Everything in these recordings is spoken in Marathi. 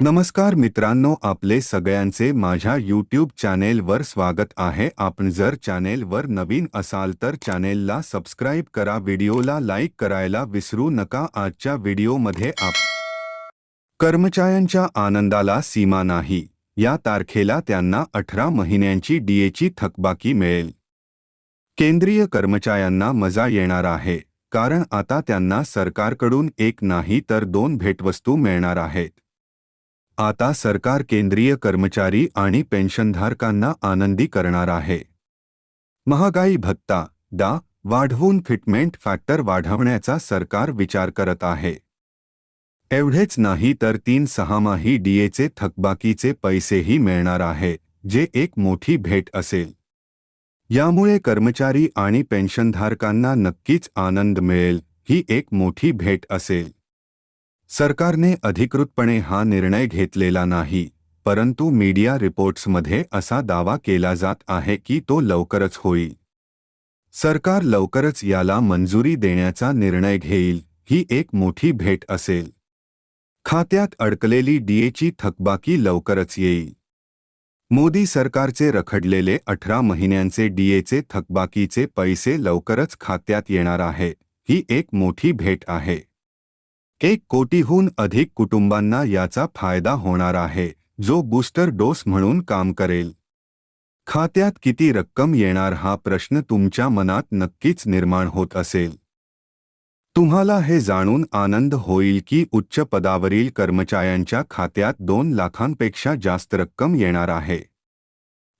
नमस्कार मित्रांनो आपले सगळ्यांचे माझ्या यूट्यूब चॅनेलवर स्वागत आहे. आपण जर चॅनेलवर नवीन असाल तर चॅनेलला सबस्क्राईब करा व्हिडिओला लाईक करायला विसरू नका. आजच्या व्हिडिओमध्ये आप कर्मचाऱ्यांच्या आनंदाला सीमा नाही. या तारखेला त्यांना अठरा महिन्यांची डीएची थकबाकी मिळेल. केंद्रीय कर्मचाऱ्यांना मजा येणार आहे. कारण आता त्यांना सरकारकडून एक नाही तर दोन भेटवस्तू मिळणार आहेत. आता सरकार केंद्रीय कर्मचारी आणि पेन्शनधारकांना आनंदी करणार आहे. महागाई भत्ता दा वाढवून फिटमेंट फॅक्टर वाढवण्याचा सरकार विचार करत आहे. एवढेच नाही तर तीन सहामाही डीएचे थकबाकीचे पैसेही मिळणार आहे जे एक मोठी भेट असेल. यामुळे कर्मचारी आणि पेन्शनधारकांना नक्कीच आनंद मिळेल ही एक मोठी भेट असेल. सरकारने अधिकृतपणे हा निर्णय घेतलेला नाही परंतु मीडिया रिपोर्ट्समध्ये असा दावा केला जात आहे की तो लवकरच होईल. सरकार लवकरच याला मंजुरी देण्याचा निर्णय घेईल ही एक मोठी भेट असेल. खात्यात अडकलेली डीएची थकबाकी लवकरच येईल. मोदी सरकारचे रखडलेले अठरा महिन्यांचे डीएचे थकबाकीचे पैसे लवकरच खात्यात येणार आहे ही एक मोठी भेट आहे. एक कोटीहून अधिक कुटुंबांना याचा फायदा होणार आहे जो बूस्टर डोस म्हणून काम करेल. खात्यात किती रक्कम येणार हा प्रश्न तुमच्या मनात नक्कीच निर्माण होत असेल. तुम्हाला हे जाणून आनंद होईल की उच्च पदावरील कर्मचाऱ्यांच्या खात्यात दोन लाखांपेक्षा जास्त रक्कम येणार आहे.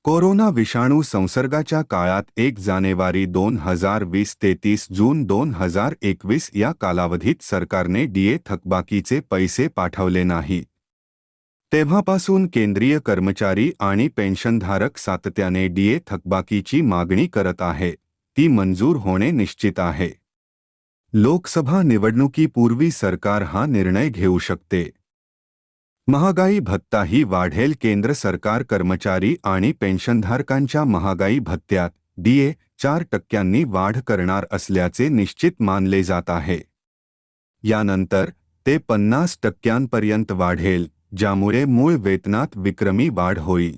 कोरोना विषाणू संसर्गाच्या काळात एक जानेवारी दोन हजार वीस ते तीस जून दोन हजार एकवीस या कालावधीत सरकारने डीए थकबाकीचे पैसे पाठवले नाही. तेव्हापासून केंद्रीय कर्मचारी आणि पेन्शनधारक सातत्याने डीए थकबाकीची मागणी करत आहे. ती मंजूर होणे निश्चित आहे. लोकसभा निवडणुकीपूर्वी सरकार हा निर्णय घेऊ शकते. महागाई भत्ता ही वाढेल केंद्र सरकार कर्मचारी आणि पेन्शनधारकांच्या महागाई भत्त्यात. डीए चार टक्क्यांनी वाढ करणार असल्याचे निश्चित मानले जात आहे. यानंतर ते पन्नास टक्क्यांपर्यंत वाढेल, ज्यामुळे मूळ वेतनात विक्रमी वाढ होईल.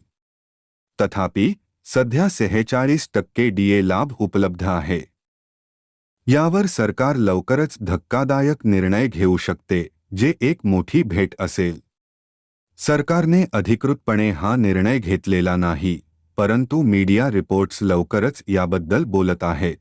तथापि, सध्या सेहेचाळीस टक्के डीए लाभ उपलब्ध आहे. यावर सरकार लवकरच धक्कादायक निर्णय घेऊ शकते, जे एक मोठी भेट असेल. सरकारने अधिकृतपणे हा निर्णय घेतलेला नाही परंतु मीडिया रिपोर्ट्स लवकरच याबद्दल बोलत आहेत